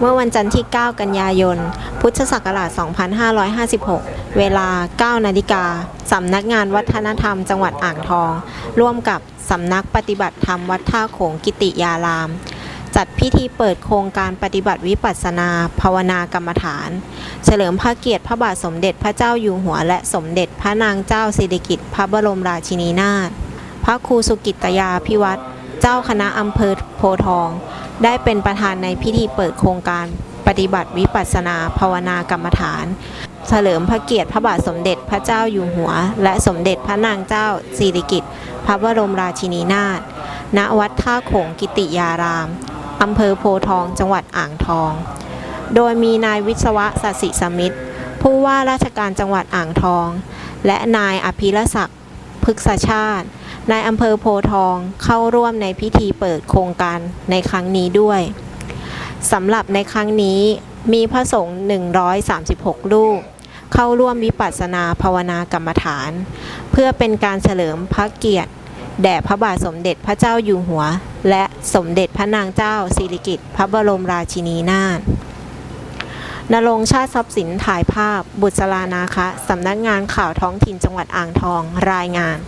เมื่อวันจันทร์ที่ 9 กันยายน พุทธศักราช 2556 เวลา 9 นาฬิกา สำนักงานวัฒนธรรมจังหวัดอ่างทอง ร่วมกับสำนักปฏิบัติธรรมวัดท่าโขงกิติยาราม จัดพิธีเปิดโครงการปฏิบัติวิปัสสนา ภาวนากรรมฐาน เฉลิมพระเกียรติพระบาทสมเด็จพระเจ้าอยู่หัว และสมเด็จพระนางเจ้าสิริกิติ์พระบรมราชินีนาถ พระครูสุกิตยาพิวัตร เจ้าคณะอำเภอโพทอง ได้เป็นประธานในพิธีเปิดโครงการปฏิบัติวิปัสสนาภาวนากรรมฐาน เฉลิมพระเกียรติพระบาทสมเด็จพระเจ้าอยู่หัว และสมเด็จพระนางเจ้าสิริกิติ์พระบรมราชินีนาถณวัดท่าโขงกิติยารามอำเภอโพทองจังหวัดอ่างทอง โดยมีนายวิศวะสสิสมิตรผู้ว่าราชการจังหวัดอ่างทอง และนายอภิรศักดิ์ พฤกษชาติ นายอำเภอโพทองเข้าร่วมในพิธีเปิดโครงการในครั้งนี้ด้วยสำหรับในครั้งนี้มีพระสงฆ์136 รูป เข้าร่วมวิปัสสนาภาวนากรรมฐาน เพื่อเป็นการเฉลิมพระเกียรติแด่พระบาทสมเด็จพระเจ้าอยู่หัว และสมเด็จพระนางเจ้าสิริกิติ์พระบรมราชินีนาถ นรงชาติทรัพย์สินถ่ายภาพ บุตรานาคะ สำนักงานข่าวท้องถิ่นจังหวัดอ่างทอง รายงาน